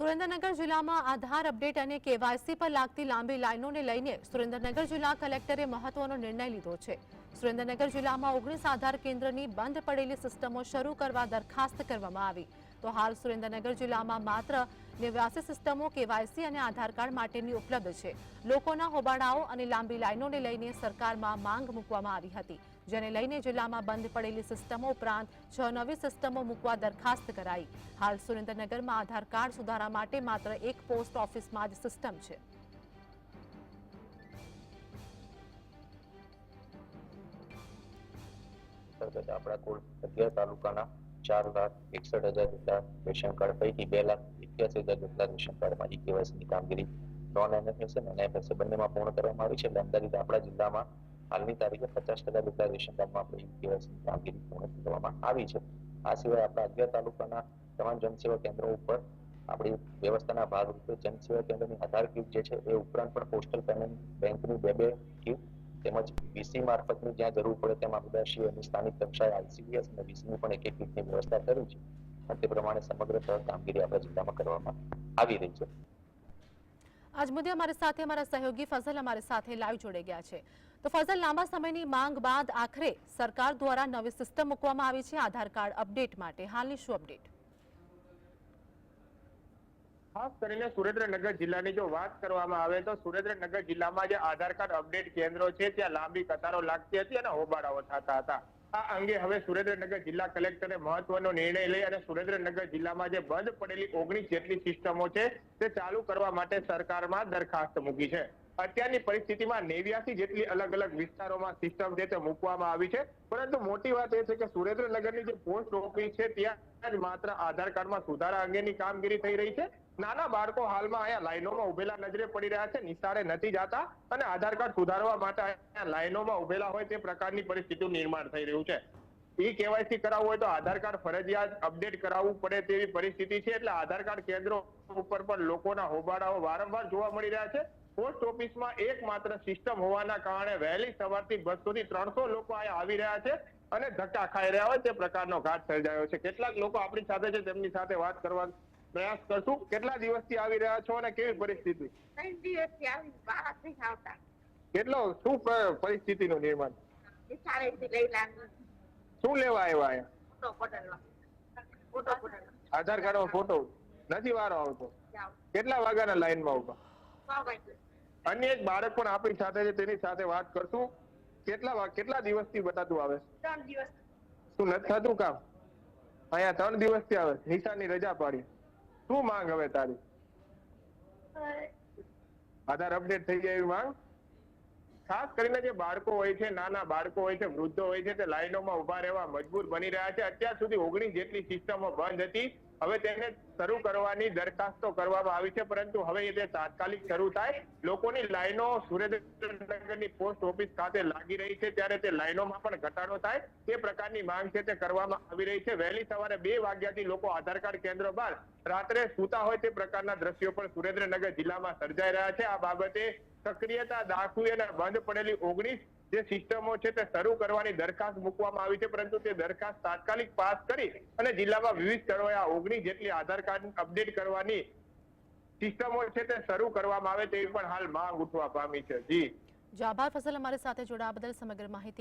સુરેન્દ્રનગર જિલ્લામાં આધાર અપડેટ અને કેવાયસી પર લાગતી લાંબી લાઈનોને લઈને સુરેન્દ્રનગર જિલ્લા કલેક્ટરે મહત્વનો નિર્ણય લીધો છે. સુરેન્દ્રનગર જિલ્લામાં ઓગણીસ આધાર કેન્દ્રની બંધ પડેલી સિસ્ટમો શરૂ કરવા દરખાસ્ત કરવામાં આવી. તો હાલ સુરેન્દ્રનગર જિલ્લામાં માત્ર નેવ્યાસી સિસ્ટમો કેવાયસી અને આધાર કાર્ડ માટેની ઉપલબ્ધ છે. લોકોના હોબાળાઓ અને લાંબી લાઇનોને લઈને સરકારમાં માંગ મૂકવામાં આવી હતી. જેને લઈને જિલ્લામાં બંધ પડેલી સિસ્ટમો ઉપરાંત છ નવી સિસ્ટમો મૂકવા દરખાસ્ત કરાઈ. હાલ સુરેન્દ્રનગરમાં આધાર કાર્ડ સુધારા માટે માત્ર એક પોસ્ટ ઓફિસમાં જ સિસ્ટમ છે. અંતર્ગત આપણા કુલ અગિયાર તાલુકાના ચાર લાખ એકસઠ હજાર જેટલા રેશન કાર્ડ, પૈકી બે લાખ એક્યાસી હજાર જેટલા રેશન કાર્ડમાં ઈ કેવાયસીની કામગીરી નોન એનએફએસ અને એનએફએસ બંનેમાં પૂર્ણ કરવામાં આવી છે. એટલે અંદાજિત આપણા જિલ્લામાં હાલની તારીખે પચાસ ટકા જેટલા રેશન કાર્ડમાં આપણે ઈ કેવાયસીની કામગીરી પૂર્ણ કરવામાં આવી છે. આ સિવાય આપણા અગિયાર તાલુકાના તમામ જનસેવા કેન્દ્રો ઉપર આપણી વ્યવસ્થાના ભાગરૂપે જનસેવા કેન્દ્રની આધાર ક્યુબ જે છે, એ ઉપરાંત પણ પોસ્ટલ પેમેન્ટ બેંકની બે બે કીટ તેમજ વીસી મારફતની જ્યાં જરૂર પડે તેમ આપણા અને સ્થાનિક કક્ષાએ આઈસીડીએસ અને વીસીની પણ એક એક રીતની વ્યવસ્થા કરી છે. અને તે પ્રમાણે સમગ્ર કામગીરી આપણા જિલ્લામાં કરવામાં આવી રહી છે. આજ મુદ્દે અમારી સાથે અમારા સહયોગી ફઝલ અમારી સાથે લાઈવ જોડાઈ ગયા છે. તો ફઝલ, લાંબા સમયની માંગ બાદ આખરે સરકાર દ્વારા નવી સિસ્ટમ મૂકવામાં આવી છે. આધાર કાર્ડ અપડેટ માટે હાલની શું અપડેટ ખાસ કરીને સુરેન્દ્રનગર જિલ્લાની જો વાત કરવામાં આવે તો સુરેન્દ્રનગર જિલ્લામાં જે આધાર કાર્ડ અપડેટ કેન્દ્રો છે, ત્યાં લાંબી કતારો લાગતી હતી અને હોબાળાઓ થતા હતા. આ અંગે હવે સુરેન્દ્રનગર જિલ્લા કલેક્ટરે મહત્વનો નિર્ણય લઈ અને સુરેન્દ્રનગર જિલ્લામાં જે બંધ પડેલી ઓગણીસ જેટલી સિસ્ટમો છે, તે ચાલુ કરવા માટે સરકારમાં દરખાસ્ત મૂકી છે. અત્યારની પરિસ્થિતિમાં નેવ્યાસી જેટલી અલગ અલગ વિસ્તારોમાં સિસ્ટમ છે તે મૂકવામાં આવી છે. પરંતુ મોટી વાત એ છે કે સુરેન્દ્રનગરની જે પોસ્ટ ઓફિસ છે, ત્યાં જ માત્ર આધાર કાર્ડમાં સુધારા અંગેની કામગીરી થઈ રહી છે. નાના બાળકો હાલમાં અહીંયા લાઈનોમાં ઉભેલા નજરે પડી રહ્યા છે નિશાળે નથી જતા અને આધાર કાર્ડ સુધારવા માટે અહીંયા લાઈનોમાં ઉભેલા હોય તે પ્રકારની પરિસ્થિતિનું નિર્માણ થઈ રહ્યું છે. ઈ કેવાયસી કરાવવું હોય તો આધાર કાર્ડ ફરજિયાત અપડેટ કરાવવું પડે તેવી પરિસ્થિતિ છે, એટલે આધાર કાર્ડ કેન્દ્રો ઉપર પણ લોકોના હોબાળાઓ વારંવાર જોવા મળી રહ્યા છે. પોસ્ટ ઓફિસમાં એકમાત્ર સિસ્ટમ હોવાના કારણે વહેલી સવારથી બસો થી ત્રણસો લોકો અહીંયા આવી રહ્યા છે અને ધક્કા ખાઈ રહ્યા હોય તે પ્રકારનો ઘાટ સર્જાયો છે. કેટલાક લોકો આપણી સાથે છે તેમની સાથે વાત કરવા પ્રયાસ કરશું. કેટલા દિવસથી આવી રહ્યા છો અને કેવી પરિસ્થિતિ? ત્રણ દિવસથી આવી બહાર નથી આવતા. કેટલો શું પરિસ્થિતિનું નિર્માણ? શું લેવા આવ્યા અહીંયા? Aadhaar card photo? નથી વારો આવતો. કેટલા વાગ્યાના લાઈનમાં ઊભા અન્ય એક બાળક પણ આપણી સાથે છે તેની સાથે વાત કરશું. કેટલા કેટલા દિવસથી બતાતું આવે? ત્રણ દિવસ. શું નથી થતું કામ? અહીંયા ત્રણ દિવસથી આવે. નિશાની રજા પાડી. શું માંગ હવે તારી? આધાર અપડેટ થઈ જાય એવી માંગ? ખાસ કરીને જે બાળકો હોય છે નાના બાળકો હોય છે વૃદ્ધો હોય છે તે લાઈનોમાં ઊભા રહેવા મજબૂર બની રહ્યા છે. અત્યાર સુધી ઓગણીસ જેટલી સિસ્ટમો બંધ હતી. હવે તેને શરૂ કરવાની દરખાસ્તો કરવામાં આવી છે, પરંતુ હવે એ તાત્કાલિક શરૂ થાય, લોકોની લાઈનો સુરેન્દ્રનગરની પોસ્ટ ઓફિસ ખાતે લાગી રહી છે, ત્યારે તે લાઈનોમાં પણ ઘટાડો થાય, તે પ્રકારની માંગ છે તે કરવામાં આવી રહી છે. વહેલી સવારે બે વાગ્યાથી લોકો આધાર કાર્ડ કેન્દ્ર બહાર રાત્રે સૂતા હોય તે પ્રકારના દ્રશ્યો પણ સુરેન્દ્રનગર જિલ્લામાં સર્જાઈ રહ્યા છે. આ બાબતે સક્રિયતા દાખવી અને બંધ પડેલી ઓગણીસ જે સિસ્ટમો છે તે શરૂ કરવાની દરખાસ્ત મૂકવામાં આવી છે, પરંતુ તે દરખાસ્ત તાત્કાલિક પાસ કરી અને જિલ્લામાં વિવિધ સ્થળોએ આ ઓગણીસ જેટલી આધાર કાર્ડ અપડેટ કરવાની સિસ્ટમો છે તે શરૂ કરવામાં આવે તેવી પણ હાલ માંગ ઉઠવા પામી છે. જી. જો આભાર ફઝલ અમારી સાથે જોડાવા બદલ સમગ્ર માહિતી